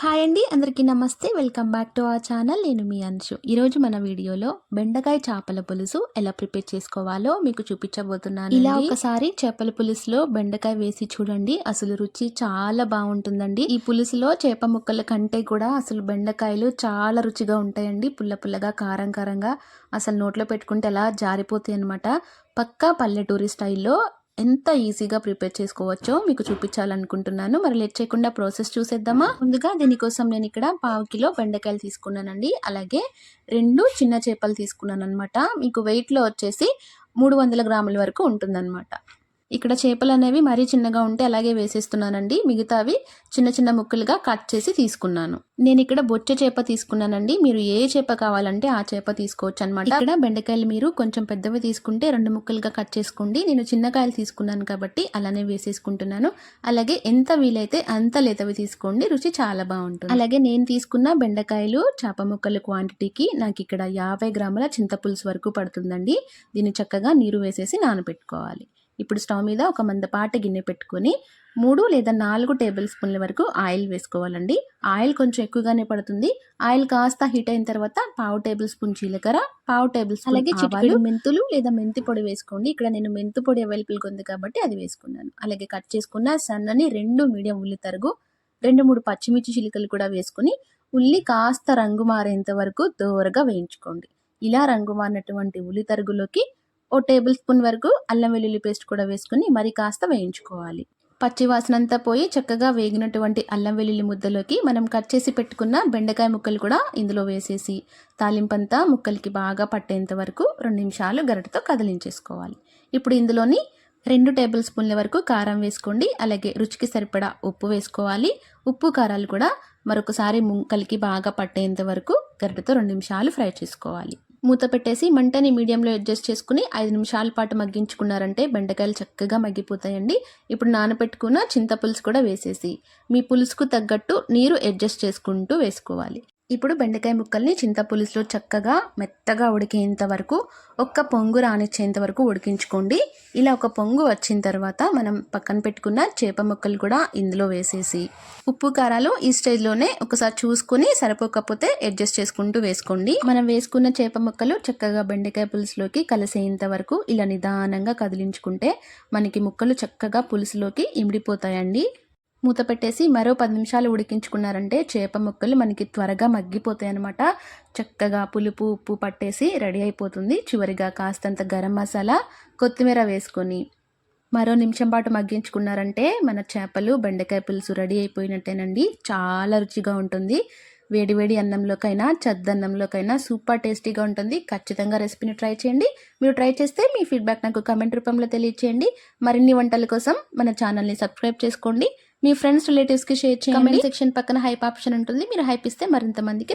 Hi అండి అందరికీ నమస్తే. Welcome back to our channel. నేను మీ అంశు. ఈరోజు మన వీడియోలో బెండకాయ చేపల పులుసు ఎలా ప్రిపేర్ చేసుకోవాలో మీకు చూపించబోతున్నాను ఇలా ఒకసారి చేపల పులుసులో బెండకాయ వేసి చూడండి. అసలు రుచి చాలా బాగుంటుందండి. ఈ పులుసులో చేప ముక్కల కంటే కూడా అసలు బెండకాయలు చాలా రుచిగా ఉంటాయండి. పుల్ల పుల్లగా కారం కారంగా అసలు నోట్లో పెట్టుకుంటే ఎలా జారిపోతాయి అనమాట పక్కా పల్లెటూరి స్టైల్లో ఎంత ఈజీగా ప్రిపేర్ చేసుకోవచ్చో మీకు చూపించాలనుకుంటున్నాను. మరి లేట్ చేయకుండా ప్రాసెస్ చూసేద్దామా? ముందుగా దీనికోసం నేను ఇక్కడ పావు కిలో బెండకాయలు తీసుకున్నానండి. అలాగే రెండు చిన్న చేపలు తీసుకున్నాను అనమాట మీకు వెయిట్లో వచ్చేసి మూడు వందల గ్రాముల వరకు ఉంటుందన్నమాట. ఇక్కడ చేపలు అనేవి మరీ చిన్నగా ఉంటే అలాగే వేసేస్తున్నానండి. మిగతావి చిన్న చిన్న ముక్కలుగా కట్ చేసి తీసుకున్నాను. నేను ఇక్కడ బొచ్చ చేప తీసుకున్నానండి. మీరు ఏ చేప కావాలంటే ఆ చేప తీసుకోవచ్చు అనమాట ఇక్కడ బెండకాయలు మీరు కొంచెం పెద్దవి తీసుకుంటే రెండు ముక్కలుగా కట్ చేసుకోండి. నేను చిన్నకాయలు తీసుకున్నాను కాబట్టి అలానే వేసేసుకుంటున్నాను. అలాగే ఎంత వీలైతే అంత లేతవి తీసుకోండి. రుచి చాలా బాగుంటుంది. అలాగే నేను తీసుకున్న బెండకాయలు చేప ముక్కల క్వాంటిటీకి నాకు ఇక్కడ యాభై గ్రాముల చింతపులుసు వరకు పడుతుందండి. దీన్ని చక్కగా నీరు వేసేసి నానబెట్టుకోవాలి. ఇప్పుడు స్టవ్ మీద ఒక మందపాటి గిన్నె పెట్టుకొని మూడు లేదా నాలుగు టేబుల్ స్పూన్ల వరకు ఆయిల్ వేసుకోవాలండి. ఆయిల్ కొంచెం ఎక్కువగానే పడుతుంది. ఆయిల్ కాస్త హీట్ అయిన తర్వాత పావు టేబుల్ స్పూన్ జీలకర్ర పావు టేబుల్ స్పూన్ అలాగే చిటికెడు మెంతులు లేదా మెంతి పొడి వేసుకోండి. ఇక్కడ నేను మెంతు పొడి అవైలబుల్గా ఉంది కాబట్టి అది వేసుకున్నాను. అలాగే కట్ చేసుకున్న సన్నని రెండు మీడియం ఉల్లి తరుగు రెండు మూడు పచ్చిమిర్చి చిలుకలు కూడా వేసుకుని ఉల్లి కాస్త రంగు మారేంత వరకు దోరగా వేయించుకోండి. ఇలా రంగు మారినటువంటి ఉల్లి తరుగులోకి ఓ టేబుల్ స్పూన్ వరకు అల్లం వెల్లుల్లి పేస్ట్ కూడా వేసుకుని మరి కాస్త వేయించుకోవాలి. పచ్చి వాసనంతా పోయి చక్కగా వేగినటువంటి అల్లం వెల్లుల్లి ముద్దలోకి మనం కట్ చేసి పెట్టుకున్న బెండకాయ ముక్కలు కూడా ఇందులో వేసేసి తాలింపంతా ముక్కలకి బాగా పట్టేంత వరకు రెండు నిమిషాలు గరిటతో కదిలించేసుకోవాలి. ఇప్పుడు ఇందులోని రెండు టేబుల్ స్పూన్ల వరకు కారం వేసుకోండి అలాగే రుచికి సరిపడా ఉప్పు వేసుకోవాలి. ఉప్పు కారాలు కూడా మరొకసారి ముక్కలకి బాగా పట్టేంత వరకు గరిటతో రెండు నిమిషాలు ఫ్రై చేసుకోవాలి. మూత పెట్టేసి మంటని మీడియంలో అడ్జస్ట్ చేసుకుని ఐదు నిమిషాల పాటు మగ్గించుకున్నారంటే బెండకాయలు చక్కగా మగ్గిపోతాయండి. ఇప్పుడు నానబెట్టుకున్న చింతపులుసు కూడా వేసేసి మీ పులుసుకు తగ్గట్టు నీరు అడ్జస్ట్ చేసుకుంటూ వేసుకోవాలి. ఇప్పుడు బెండకాయ ముక్కల్ని చింతపులుసులో చక్కగా మెత్తగా ఉడికేంత వరకు ఒక్క పొంగు రానిచ్చేంత వరకు ఉడికించుకోండి. ఇలా ఒక పొంగు వచ్చిన తర్వాత మనం పక్కన పెట్టుకున్న చేప ముక్కలు కూడా ఇందులో వేసేసి ఉప్పు కారాలు ఈ స్టేజ్లోనే ఒకసారి చూసుకుని సరిపోకపోతే అడ్జస్ట్ చేసుకుంటూ వేసుకోండి. మనం వేసుకున్న చేప ముక్కలు చక్కగా బెండకాయ పులుసులోకి కలిసేంత వరకు ఇలా నిదానంగా కదిలించుకుంటే మనకి ముక్కలు చక్కగా పులుసులోకి ఇమిడిపోతాయండి. మూత పెట్టేసి మరో పది నిమిషాలు ఉడికించుకున్నారంటే చేప ముక్కలు మనకి త్వరగా మగ్గిపోతాయి అనమాట చక్కగా పులుపు ఉప్పు పట్టేసి రెడీ అయిపోతుంది. చివరిగా కాస్తంత గరం మసాలా కొత్తిమీర వేసుకొని మరో నిమిషం పాటు మగ్గించుకున్నారంటే మన చేపలు బెండకాయ పులుసు రెడీ అయిపోయినట్టేనండి. చాలా రుచిగా ఉంటుంది. వేడివేడి అన్నంలోకైనా చద్దన్నంలోకైనా సూపర్ టేస్టీగా ఉంటుంది. ఖచ్చితంగా రెసిపీని ట్రై చేయండి. మీరు ట్రై చేస్తే మీ ఫీడ్బ్యాక్ నాకు కమెంట్ రూపంలో తెలియచేయండి. మరిన్ని వంటల కోసం మన ఛానల్ని సబ్స్క్రైబ్ చేసుకోండి. మీ ఫ్రెండ్స్ రిలేటివ్స్కి షేర్ చేయండి. కమెంట్ సెక్షన్ పక్కన హైప్ ఆప్షన్ ఉంటుంది. మీరు హైప్ ఇస్తే మరింత మందికి